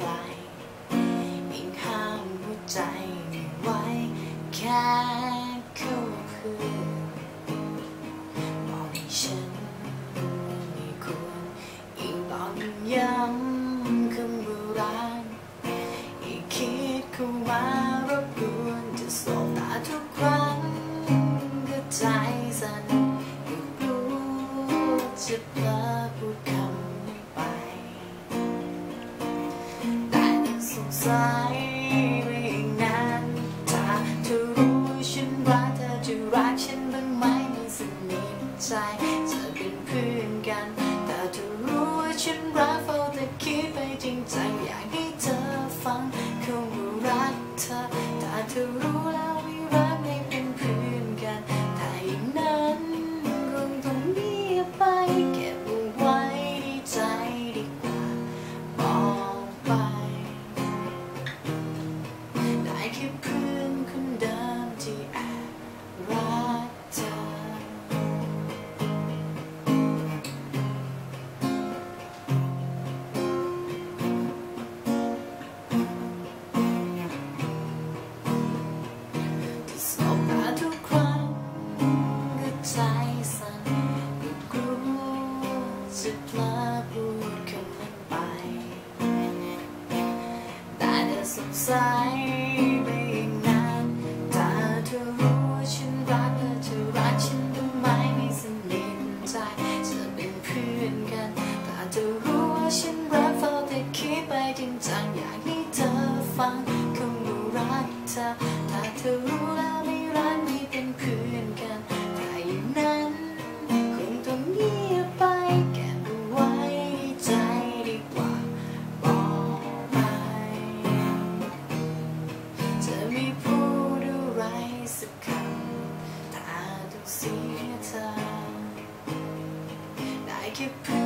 กลเพียงห้ามหัวใจไวแค่เข้าคือบอกให้ฉันมีคนอีกบอกย้ำคำโบราณอีกคิดเข้ามารบกวนจะสบตาทุกครั้งก็ใจสั่นอยากรู้จะเผลอพูดคำ สงสัยไม่นานถ้าเธอรู้ฉันรักเธอจะรักฉันบ้างไหมไม่สนิทใจจะเป็นเพื่อนกัน แต่เธอรู้ว่าฉันรักเฝ้าแต่คิดไปจริงจัง จะพลาพูดคำนั้นไปได้แต่สงสัยไม่นานถ้าเธอรู้ว่าฉันรักเธอจะรักฉันบ้งไหมไม่สนิทใจจะเป็นเพื่อนกันถ้าเธอรู้ว่าฉันรักเฝ้าแต่คิดไปจริงจังอยากให้เธอฟังคำว่ารักเธอถ้าเธอรู้ ม่พูดอะไรสักคำถ้าต้องเสียเธอได้แค่เพื่